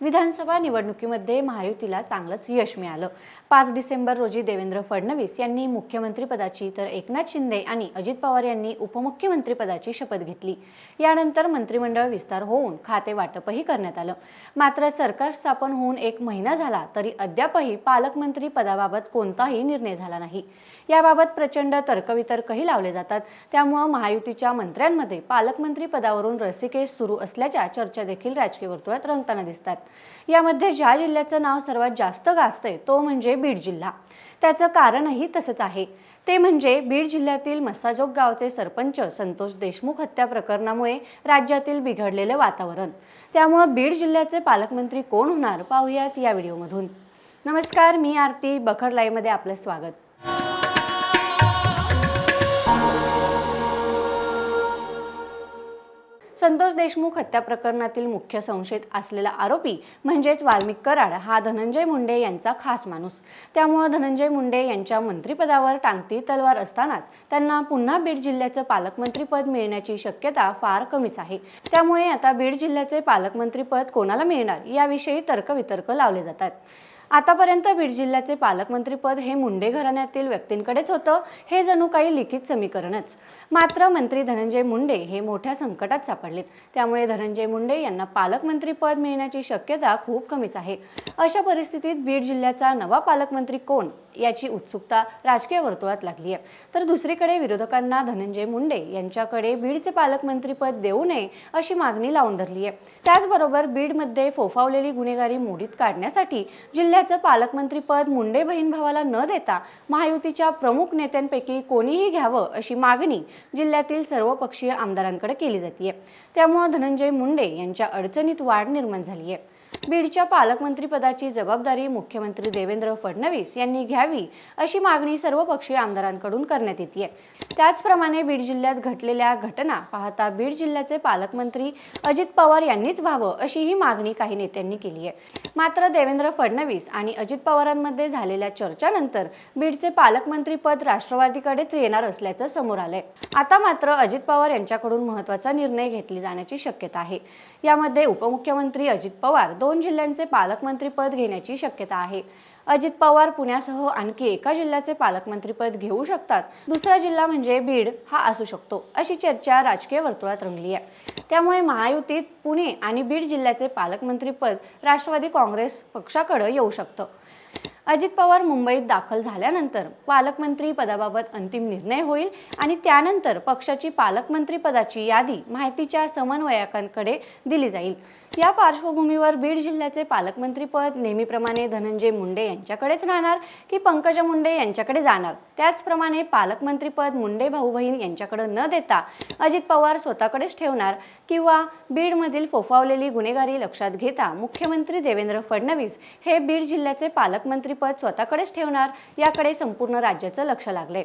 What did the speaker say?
विधानसभा निवडणुकीमध्ये महायुतीला चांगलंच यश मिळालं. पाच डिसेंबर रोजी देवेंद्र फडणवीस यांनी मुख्यमंत्रीपदाची तर एकनाथ शिंदे आणि अजित पवार यांनी उपमुख्यमंत्रीपदाची शपथ घेतली. यानंतर मंत्रिमंडळ विस्तार होऊन खाते वाटपही करण्यात आलं. मात्र सरकार स्थापन होऊन एक महिना झाला तरी अद्यापही पालकमंत्री पदाबाबत कोणताही निर्णय झाला नाही. याबाबत प्रचंड तर्कवितर्कही लावले जातात. त्यामुळं महायुतीच्या मंत्र्यांमध्ये पालकमंत्री पदावरून रसिकेस सुरू असल्याच्या चर्चा देखील राजकीय वर्तुळात रंगताना दिसतात. यामध्ये ज्या जिल्ह्याचं नाव सर्वात जास्त गाजतंय तो म्हणजे बीड जिल्हा. त्याचं कारणही तसंच आहे. ते म्हणजे बीड जिल्ह्यातील मस्साजोग गावचे सरपंच संतोष देशमुख हत्या प्रकरणामुळे राज्यातील बिघडलेलं वातावरण. त्यामुळं बीड जिल्ह्याचे पालकमंत्री कोण होणार? पाहूयात या व्हिडिओमधून. नमस्कार मी आरती. बखर लाईव्हमध्ये आपलं स्वागत. संतोष देशमुख हत्या प्रकरणातील मुख्य संशयित असलेला आरोपी म्हणजेच वाल्मिक कराड हा धनंजय मुंडे यांचा खास माणूस. त्यामुळे धनंजय मुंडे यांच्या मंत्रिपदावर टांगती तलवार असतानाच त्यांना पुन्हा बीड जिल्ह्याचं पालकमंत्रीपद मिळण्याची शक्यता फार कमीच आहे. त्यामुळे आता बीड जिल्ह्याचे पालकमंत्रीपद कोणाला मिळणार याविषयी तर्कवितर्क लावले जातात. आतापर्यंत बीड जिल्ह्याचे पालकमंत्रीपद हे मुंडे घराण्यातील व्यक्तींकडेच होतं हे जणू काही लिखित समीकरणच. मात्र मंत्री धनंजय मुंडे हे मोठ्या संकटात सापडलेत. त्यामुळे धनंजय मुंडे यांना पालकमंत्रीपद मिळण्याची शक्यता खूप कमीच आहे. अशा परिस्थितीत बीड जिल्ह्याचा नवा पालकमंत्री कोण याची उत्सुकता राजकीय वर्तुळात लागली आहे. तर दुसरीकडे विरोधकांना धनंजय मुंडे यांच्याकडे बीडचे पालकमंत्रीपद देऊ नये अशी मागणी लावून धरली आहे त्याचबरोबर बीडमध्ये फोफावलेली गुन्हेगारी मोडीत काढण्यासाठी जिल्ह्याचं पालकमंत्रीपद मुंडे बहीण भावाला न देता महायुतीच्या प्रमुख नेत्यांपैकी कोणीही घ्यावं अशी मागणी जिल्ह्यातील सर्वपक्षीय आमदारांकडे केली जाते त्यामुळे धनंजय मुंडे यांच्या अडचणीत वाढ निर्माण झाली आहे बीडच्या पालकमंत्रीपदाची जबाबदारी मुख्यमंत्री देवेंद्र फडणवीस यांनी घ्यावी अशी मागणी सर्वपक्षीय आमदारांकडून करण्यात येते आहे. त्याचप्रमाणे बीड जिल्ह्यात घटलेल्या घटना पाहता बीड जिल्ह्याचे पालकमंत्री अजित पवार यांनीच व्हावं अशी ही मागणी काही नेत्यांनी केली आहे. मात्र देवेंद्र फडणवीस आणि अजित पवारांमध्ये झालेल्या चर्चानंतर बीडचे पालकमंत्रीपद राष्ट्रवादीकडेच येणार असल्याचं समोर आलंय. आता मात्र अजित पवार यांच्याकडून महत्त्वाचा निर्णय घेतली जाण्याची शक्यता आहे. यामध्ये उपमुख्यमंत्री अजित पवार दोन जिल्ह्यांचे पालकमंत्रीपद घेण्याची शक्यता आहे. अजित पवार पुण्यासह आणखी एका जिल्ह्याचे पालकमंत्रीपद घेऊ शकतात. दुसरा जिल्हा म्हणजे बीड हा असू शकतो अशी चर्चा राजकीय वर्तुळात रंगली आहे. त्यामुळे महायुतीत पुणे आणि बीड जिल्ह्याचे पालकमंत्रीपद राष्ट्रवादी काँग्रेस पक्षाकडे येऊ शकतं. अजित पवार मुंबईत दाखल झाल्यानंतर पालकमंत्री पदाबाबत अंतिम निर्णय होईल आणि त्यानंतर पक्षाची पालकमंत्री पदाची यादी माहितीच्या समन्वयकांकडे दिली जाईल. या पार्श्वभूमीवर बीड जिल्ह्याचे पालकमंत्रीपद नेहमीप्रमाणे धनंजय मुंडे यांच्याकडेच राहणार की पंकजा मुंडे यांच्याकडे जाणार? त्याचप्रमाणे पालकमंत्रीपद मुंडे भाऊ बहीण यांच्याकडे न देता अजित पवार स्वतःकडेच ठेवणार किंवा बीडमधील फोफावलेली गुन्हेगारी लक्षात घेता मुख्यमंत्री देवेंद्र फडणवीस हे बीड जिल्ह्याचे पालकमंत्रीपद स्वतःकडेच ठेवणार याकडे संपूर्ण राज्याचं लक्ष लागले.